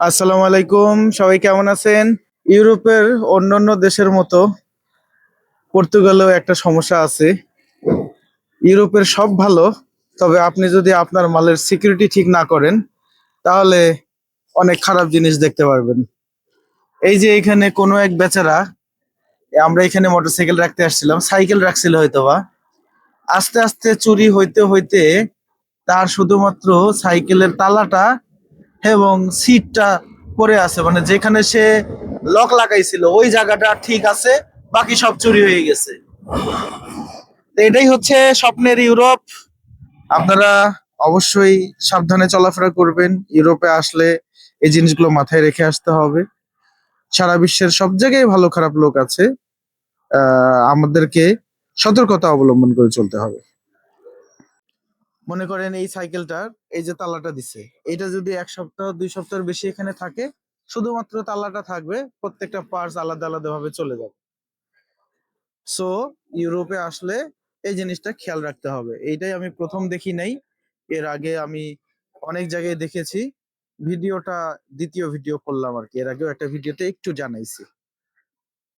আসসালামু আলাইকুম, সবাই কেমন আছেন? ইউরোপের অন্যান্য দেশের মতো পর্তুগালেও একটা সমস্যা আছে। ইউরোপের সব ভালো, তবে আপনি যদি আপনার মালের সিকিউরিটি ঠিক না করেন, তাহলে অনেক খারাপ জিনিস দেখতে পারবেন। এই যে এখানে কোনো এক বেচারা, আমরা এখানে মোটরসাইকেল রাখতে আসছিলাম সাইকেল রাখছিল হয়তোবা। আস্তে আস্তে চুরি হইতে হইতে তার শুধুমাত্র সাইকেলের তালাটা এবং সিটটা পড়ে আছে। মানে যেখানে সে লক লাগাইছিল, ওই জায়গাটা ঠিক আছে, বাকি সব চুরি হয়ে গেছে। এটাই হচ্ছে স্বপ্নের ইউরোপ। আপনারা অবশ্যই সাবধানে চলাফেরা করবেন। ইউরোপে আসলে এই জিনিসগুলো মাথায় রেখে আসতে হবে। সারা বিশ্বের সব জায়গায় ভালো খারাপ লোক আছে। আমাদেরকে সতর্কতা অবলম্বন করে চলতে হবে। মনে করেন এই সাইকেলটার এই যে তালাটা দিছে। এটা যদি এক সপ্তাহ, দুই সপ্তাহের বেশি এখানে থাকে, শুধুমাত্র তালাটা থাকবে, প্রত্যেকটা পার্টস আলাদা আলাদা ভাবে চলে যাবে। সো ইউরোপে আসলে এই জিনিসটা খেয়াল রাখতে হবে। এইটাই আমি প্রথম দেখি নাই। এর আগে আমি অনেক জায়গায় দেখেছি। ভিডিওটা, দ্বিতীয় ভিডিও করলাম আর কি এর আগেও একটা ভিডিওতে একটু জানাইছি।